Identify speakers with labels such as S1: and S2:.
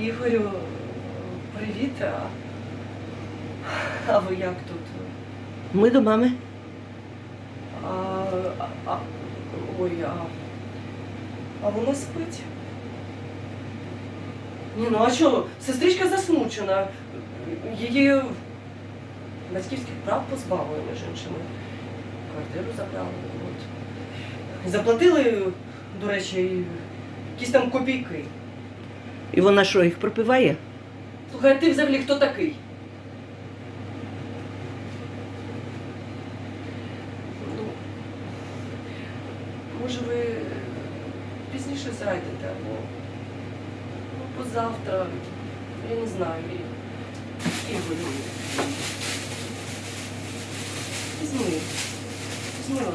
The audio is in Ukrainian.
S1: Ігорю, привіт. А, а ви як тут?
S2: Ми до мами.
S1: А, а, а, ой, а, а вона спить? Ні, ну а що, сестричка засмучена. Її батьківських прав позбавили, між іншими. Квартиру забрали. От. Заплатили, до речі, якісь там копійки.
S2: І вона що, їх пропиває?
S1: Слухай, а ти взагалі хто такий? Ну, може ви пізніше зайдете або ну, позавтра, я не знаю. І- Ігорю. Візьми. Візьми от